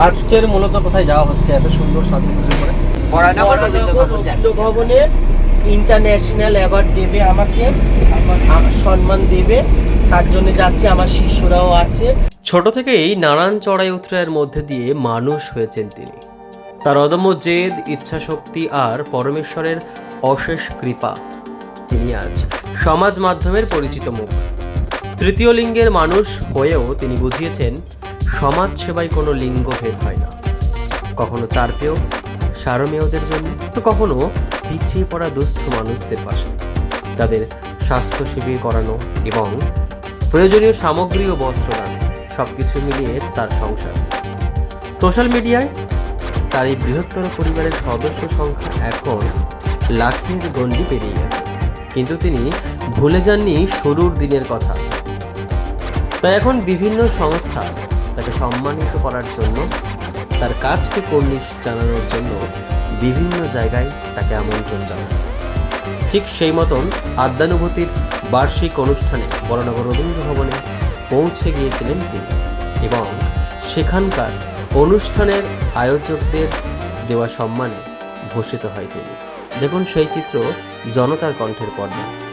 আজকের মূলত কোথায় যাওয়া হচ্ছে? এত সুন্দর সাজু গুজু করে। বরানগর ইন্টারন্যাশনাল অ্যাওয়ার্ড দেবে আমাকে। সম্মান। দেবে। তার জন্য যাচ্ছে আমার শিষ্যরাও আছে। ছোট থেকেই নানান চড়াই মধ্যে দিয়ে মানুষ হয়েছেন তিনি। তার অদম্য জেদ ইচ্ছাশক্তি আর পরমেশ্বরের অশেষ কৃপা তিনি আজ সমাজ মাধ্যমের পরিচিত মুখ। তৃতীয় লিঙ্গের মানুষ হয়েও তিনি বুঝিয়েছেন সমাজ সেবায় কোনো লিঙ্গভেদ হয় না। কখনো চার পেয়েও সারমেয়দের জন্য, তো কখনো পিছিয়ে পড়া দুস্থ মানুষদের পাশে। তাদের স্বাস্থ্য শিবির করানো এবং প্রয়োজনীয় সামগ্রী ও বস্ত্রদান সব কিছু মিলিয়ে তার সংসার। সোশ্যাল মিডিয়ায় তার এই বৃহত্তর পরিবারের সদস্য সংখ্যা এখন লাখের গণ্ডি পেরিয়ে গেছে। কিন্তু তিনি ভুলে যাননি শুরুর দিনের কথা। তাই এখন বিভিন্ন সংস্থা তাকে সম্মানিত করার জন্য, তার কাজকে কর্নিশ জানানোর জন্য বিভিন্ন জায়গায় তাকে আমন্ত্রণ জানায়। ঠিক সেই মতন আদ্যানুভূতির বার্ষিক অনুষ্ঠানে বড়নগর রবীন্দ্র ভবনে পৌঁছে গিয়েছিলেন তিনি এবং সেখানকার অনুষ্ঠানের আয়োজকদের দেওয়া সম্মানে ভূষিত হয় তিনি। দেখুন সেই চিত্র জনতার কণ্ঠের পর্দা।